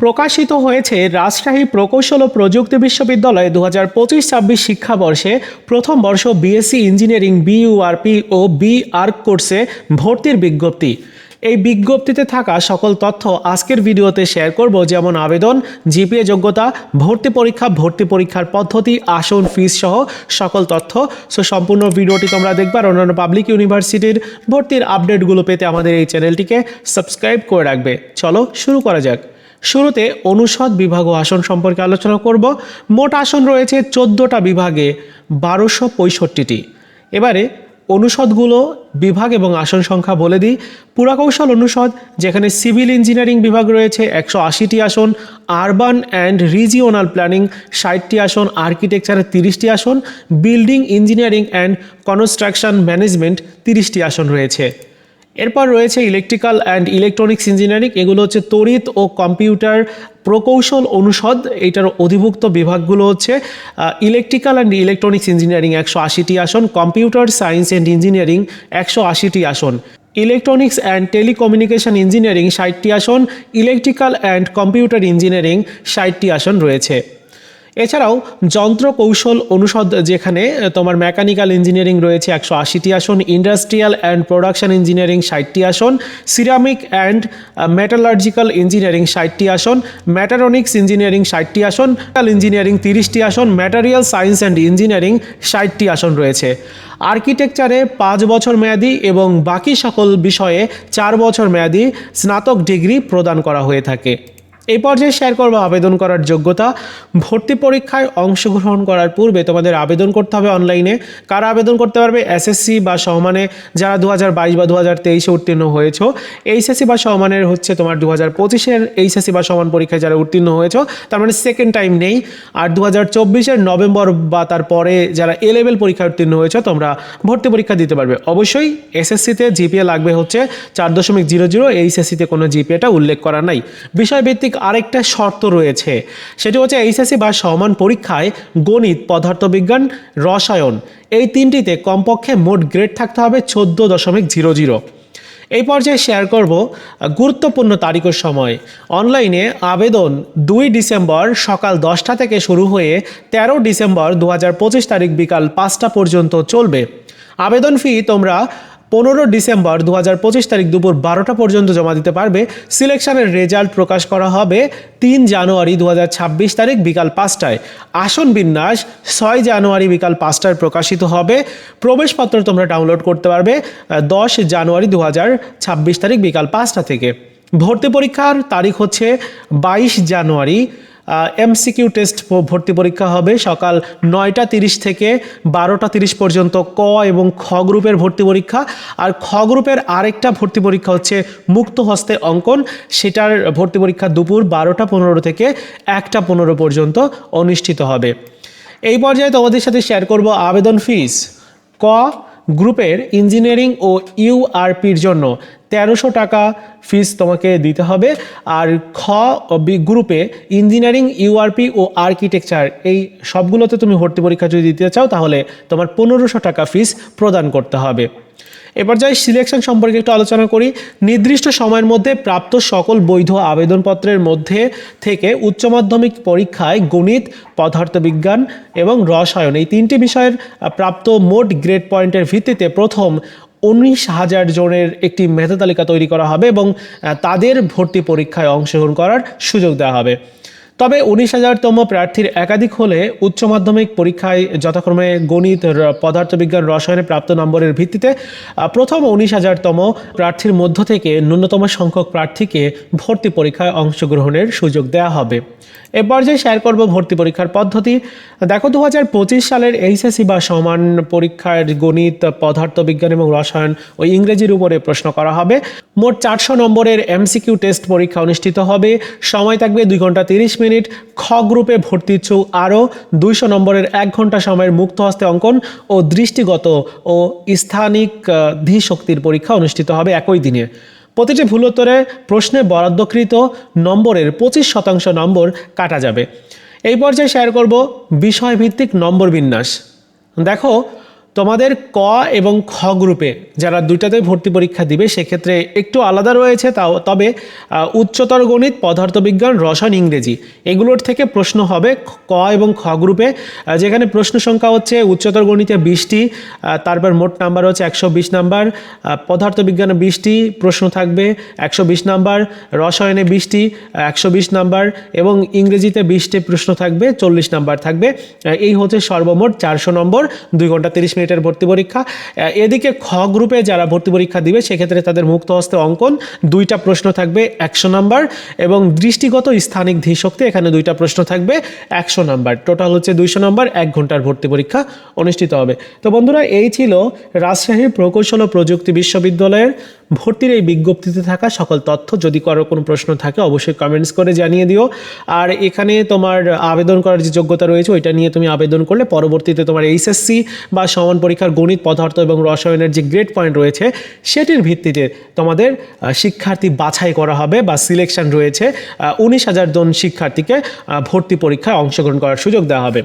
প্রকাশিত হয়েছে রাজশাহী প্রকৌশল ও প্রযুক্তি বিশ্ববিদ্যালয়ে দু হাজার পঁচিশ ছাব্বিশ শিক্ষাবর্ষে প্রথম বর্ষ বিএসসি ইঞ্জিনিয়ারিং বিইউআরপি ও বি আর্ক কোর্সে ভর্তির বিজ্ঞপ্তি। এই বিজ্ঞপ্তিতে থাকা সকল তথ্য আজকের ভিডিওতে শেয়ার করব, যেমন আবেদন জিপিএ যোগ্যতা, ভর্তি পরীক্ষা, ভর্তি পরীক্ষার পদ্ধতি, আসন ফিস সহ সকল তথ্য। সো সম্পূর্ণ ভিডিওটি তোমরা দেখবে আর অন্যান্য পাবলিক ইউনিভার্সিটির ভর্তির আপডেটগুলো পেতে আমাদের এই চ্যানেলটিকে সাবস্ক্রাইব করে রাখবে। চলো শুরু করা যাক। শুরুতে অনুষদ বিভাগ ও আসন সম্পর্কে আলোচনা করব। মোট আসন রয়েছে চোদ্দোটা বিভাগে বারোশো পঁয়ষট্টিটি। এবারে অনুষদগুলো বিভাগ এবং আসন সংখ্যা বলে দিই। পুরাকৌশল অনুষদ, যেখানে সিভিল ইঞ্জিনিয়ারিং বিভাগ রয়েছে একশো আশিটি আসন, আরবান অ্যান্ড রিজিওনাল প্ল্যানিং ষাটটি আসন আর্কিটেকচারের তিরিশটি আসন, building engineering and construction management তিরিশটি আসন রয়েছে। এরপর রয়েছে ইলেকট্রিক্যাল অ্যান্ড ইলেকট্রনিক্স ইঞ্জিনিয়ারিং এগুলো হচ্ছে তড়িৎ ও কম্পিউটার প্রকৌশল অনুষদ, এটার অধিভুক্ত বিভাগগুলো হচ্ছে ইলেকট্রিক্যাল অ্যান্ড ইলেকট্রনিক্স ইঞ্জিনিয়ারিং একশো আশিটি আসন কম্পিউটার সায়েন্স অ্যান্ড ইঞ্জিনিয়ারিং একশো আশিটি আসন। ইলেকট্রনিক্স অ্যান্ড টেলিকমিউনিকেশন ইঞ্জিনিয়ারিং ষাটটি আসন ইলেকট্রিক্যাল অ্যান্ড কম্পিউটার ইঞ্জিনিয়ারিং ষাটটি আসন রয়েছে। এছাড়াও যন্ত্র কৌশল অনুষদ যেখানে তোমার মেকানিক্যাল ইঞ্জিনিয়ারিং রয়েছে একশো আশিটি আসন ইন্ডাস্ট্রিয়াল অ্যান্ড প্রোডাকশন ইঞ্জিনিয়ারিং ষাটটি আসন সিরামিক অ্যান্ড মেটালার্জিক্যাল ইঞ্জিনিয়ারিং ষাটটি আসন ম্যাটারনিক্স ইঞ্জিনিয়ারিং ষাটটি আসন ইঞ্জিনিয়ারিং তিরিশটি আসন ম্যাটারিয়াল সায়েন্স অ্যান্ড ইঞ্জিনিয়ারিং ষাটটি আসন রয়েছে। আর্কিটেকচারে পাঁচ বছর মেয়াদি এবং বাকি সকল বিষয়ে চার বছর মেয়াদি স্নাতক ডিগ্রি প্রদান করা হয়ে থাকে। এই পর্যায়ে শেয়ার করব আবেদন করার যোগ্যতা। ভর্তি পরীক্ষায় অংশগ্রহণ করার পূর্বে তোমাদের আবেদন করতে হবে অনলাইনে কারা আবেদন করতে পারবে? এসএসসি বা সমানে যারা দু হাজার বাইশ বা দু হাজার তেইশে উত্তীর্ণ হয়েছো। এইচএসসি বা সমানের হচ্ছে তোমার দু হাজার পঁচিশের এইচএসসি বা সমান পরীক্ষায় যারা উত্তীর্ণ হয়েছো, তার মানে সেকেন্ড টাইম নেই। আর দু হাজার চব্বিশের নভেম্বর বা তারপরে যারা এ লেভেল পরীক্ষায় উত্তীর্ণ হয়েছো, তোমরা ভর্তি পরীক্ষা দিতে পারবে। অবশ্যই এসএসসিতে জিপিএ লাগবে হচ্ছে চার দশমিক জিরো জিরো এইচএসসিতে কোনো জিপিএটা উল্লেখ করা নাই। বিষয়ভিত্তিক আরেকটা শর্ত রয়েছে। সেটি হচ্ছে এইচএসসি বা সমান পরীক্ষায় গণিত, পদার্থবিজ্ঞান, রসায়ন এই তিনটিতে কমপক্ষে মোট গ্রেড থাকতে হবে চোদ্দ দশমিক জিরো জিরো। এই পর্যায়ে শেয়ার করব গুরুত্বপূর্ণ তারিখের সময়। অনলাইনে আবেদন দুই ডিসেম্বর সকাল দশটা থেকে শুরু হয়ে তেরো ডিসেম্বর দু হাজার পঁচিশ তারিখ বিকাল পাঁচটা পর্যন্ত চলবে। আবেদন ফি তোমরা পনেরো ডিসেম্বর দু হাজার পঁচিশ তারিখ দুপুর বারোটা পর্যন্ত জমা দিতে পারবে। সিলেকশনের রেজাল্ট প্রকাশ করা হবে তিন জানুয়ারি দু হাজার ছাব্বিশ তারিখ বিকাল পাঁচটায়। আসন বিন্যাস ছয় জানুয়ারি বিকাল পাঁচটায় প্রকাশিত হবে। প্রবেশপত্র তোমরা ডাউনলোড করতে পারবে দশ জানুয়ারি দু হাজার ছাব্বিশ তারিখ বিকাল পাঁচটা থেকে। ভর্তি পরীক্ষার তারিখ হচ্ছে বাইশ জানুয়ারি এমসিকিউ টেস্ট ভর্তি পরীক্ষা হবে সকাল নয়টা তিরিশ থেকে বারোটা তিরিশ পর্যন্ত ক এবং খ গ্রুপের ভর্তি পরীক্ষা। আর খ গ্রুপের আরেকটা ভর্তি পরীক্ষা হচ্ছে মুক্ত হস্তে অঙ্কন। সেটার ভর্তি পরীক্ষা দুপুর বারোটা পনেরো থেকে একটা পনেরো পর্যন্ত অনুষ্ঠিত হবে। এই পর্যায়ে তোমাদের সাথে শেয়ার করব আবেদন ফিস ক, গ্রুপের ইঞ্জিনিয়ারিং ও ইউআরপির জন্য। তেরোশো টাকা ফিস তোমাকে দিতে হবে। আর খ গ্রুপে ইঞ্জিনিয়ারিং ইউআরপি ও আর্কিটেকচার এই সবগুলোতে তুমি ভর্তি পরীক্ষা যদি দিতে চাও, তাহলে তোমার পনেরোশো টাকা ফিস প্রদান করতে হবে। এবার যাই সিলেকশন সম্পর্কে একটু আলোচনা করি। নির্দিষ্ট সময়ের মধ্যে প্রাপ্ত সকল বৈধ আবেদনপত্রের মধ্যে থেকে উচ্চ মাধ্যমিক পরীক্ষায় গণিত, পদার্থবিজ্ঞান এবং রসায়ন এই তিনটি বিষয়ের প্রাপ্ত মোট গ্রেড পয়েন্টের ভিত্তিতে প্রথম উনিশ হাজার জনের একটি মেধা তালিকা তৈরি করা হবে এবং তাদের ভর্তি পরীক্ষায় অংশগ্রহণ করার সুযোগ দেওয়া হবে। তবে উনিশ হাজারতম প্রার্থীর একাধিক হলে উচ্চ মাধ্যমিক পরীক্ষায় যথাক্রমে গণিত পদার্থবিজ্ঞান, রসায়নে প্রাপ্ত নম্বরের ভিত্তিতে প্রথম উনিশ হাজারতম প্রার্থীর মধ্য থেকে ন্যূনতম সংখ্যক প্রার্থীকে ভর্তি পরীক্ষায় অংশগ্রহণের সুযোগ দেওয়া হবে। এ পর্যায়ে শেয়ার করব ভর্তি পরীক্ষার পদ্ধতি, দেখো দু হাজার পঁচিশ সালের এইচএসসি বা সমান পরীক্ষার গণিত, পদার্থবিজ্ঞান এবং রসায়ন ও ইংরেজির উপরে প্রশ্ন করা হবে। মোট চারশো নম্বরের এমসিকিউ টেস্ট পরীক্ষা অনুষ্ঠিত হবে। সময় থাকবে দুই ঘণ্টা তিরিশ মিনিট। খ গ্রুপে ভর্তি আরও দুইশো নম্বরের এক ঘণ্টা সময়ের মুক্ত হস্তে অঙ্কন ও দৃষ্টিগত ও স্থানিক ধীশক্তির পরীক্ষা অনুষ্ঠিত হবে একই দিনে। প্রতিটি ভুল উত্তরে প্রশ্নে বরাদ্দকৃত নম্বরের পঁচিশ শতাংশ নম্বর কাটা যাবে। এই পর্যায়ে শেয়ার করব বিষয়ভিত্তিক নম্বর বিন্যাস। দেখো তোমাদের ক এবং খ গ্রুপে যারা দুইটাতে ভর্তি পরীক্ষা দিবে, সেক্ষেত্রে একটু আলাদা রয়েছে তাও, তবে উচ্চতর গণিত, পদার্থবিজ্ঞান, রসায়ন, ইংরেজি এগুলোর থেকে প্রশ্ন হবে ক এবং খ গ্রুপে। যেখানে প্রশ্ন সংখ্যা হচ্ছে উচ্চতর গণিতে বিশটি তারপর মোট নাম্বার হচ্ছে একশো বিশ নাম্বার পদার্থবিজ্ঞানে বিশটি প্রশ্ন থাকবে, একশো বিশ নাম্বার, রসায়নে বিশটি একশো বিশ নাম্বার এবং ইংরেজিতে বিশটি প্রশ্ন থাকবে, চল্লিশ নাম্বার থাকবে। এই হচ্ছে সর্বমোট চারশো নম্বর, দুই ঘণ্টা তিরিশ মিনিটের ভর্তি পরীক্ষা। এদিকে খ গ্রুপে যারা ভর্তি পরীক্ষা দিবে, সেক্ষেত্রে তাদের মুক্ত হস্তে অঙ্কন, দুইটা প্রশ্ন থাকবে একশো নাম্বার এবং দৃষ্টিগত স্থানিক ধীশক্তি, এখানে দুইটা প্রশ্ন থাকবে একশো নাম্বার। টোটাল হচ্ছে দুইশো নাম্বার, এক ঘণ্টার ভর্তি পরীক্ষা অনুষ্ঠিত হবে। তো বন্ধুরা, এই ছিল রাজশাহী প্রকৌশল ও প্রযুক্তি বিশ্ববিদ্যালয়ের ভর্তির এই বিজ্ঞপ্তিতে থাকা সকল তথ্য, যদি কারও কোনো প্রশ্ন থাকে, অবশ্যই কমেন্টস করে জানিয়ে দিও। আর এখানে তোমার আবেদন করার যে যোগ্যতা রয়েছে, ওইটা নিয়ে তুমি আবেদন করলে পরবর্তীতে তোমার এইচএসসি বা সমান পরীক্ষার গণিত, পদার্থ এবং রসায়নের যে গ্রেড পয়েন্ট রয়েছে, সেটির ভিত্তিতে তোমাদের শিক্ষার্থী বাছাই করা হবে বা সিলেকশন রয়েছে উনিশ হাজার জন শিক্ষার্থীকে ভর্তি পরীক্ষায় অংশগ্রহণ করার সুযোগ দেওয়া হবে।